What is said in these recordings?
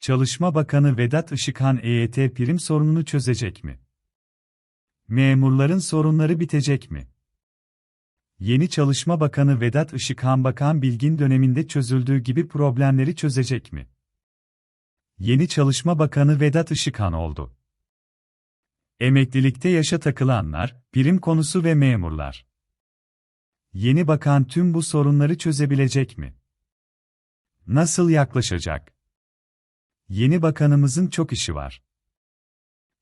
Çalışma Bakanı Vedat Işıkhan EYT prim sorununu çözecek mi? Memurların sorunları bitecek mi? Yeni Çalışma Bakanı Vedat Işıkhan Bakan Bilgin döneminde çözüldüğü gibi problemleri çözecek mi? Yeni Çalışma Bakanı Vedat Işıkhan oldu. Emeklilikte yaşa takılanlar, prim konusu ve memurlar. Yeni bakan tüm bu sorunları çözebilecek mi? Nasıl yaklaşacak? Yeni bakanımızın çok işi var.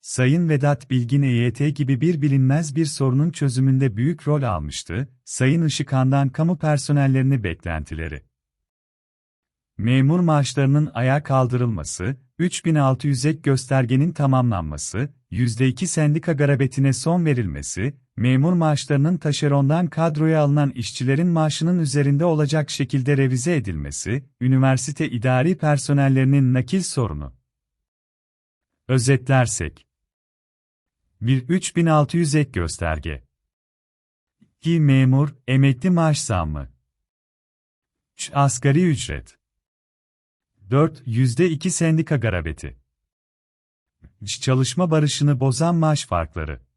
Sayın Vedat Bilgin EYT gibi bir bilinmez bir sorunun çözümünde büyük rol almıştı, Sayın Işıkhan'dan kamu personellerini beklentileri. Memur maaşlarının ayağa kaldırılması, 3600 ek göstergenin tamamlanması, %2 sendika garabetine son verilmesi, memur maaşlarının taşerondan kadroya alınan işçilerin maaşının üzerinde olacak şekilde revize edilmesi, üniversite idari personellerinin nakil sorunu. Özetlersek. 1. 3600 ek gösterge. 2. Memur, emekli maaş zammı. 3. Asgari ücret. 4. %2 sendika garabeti. İş çalışma barışını bozan maaş farkları.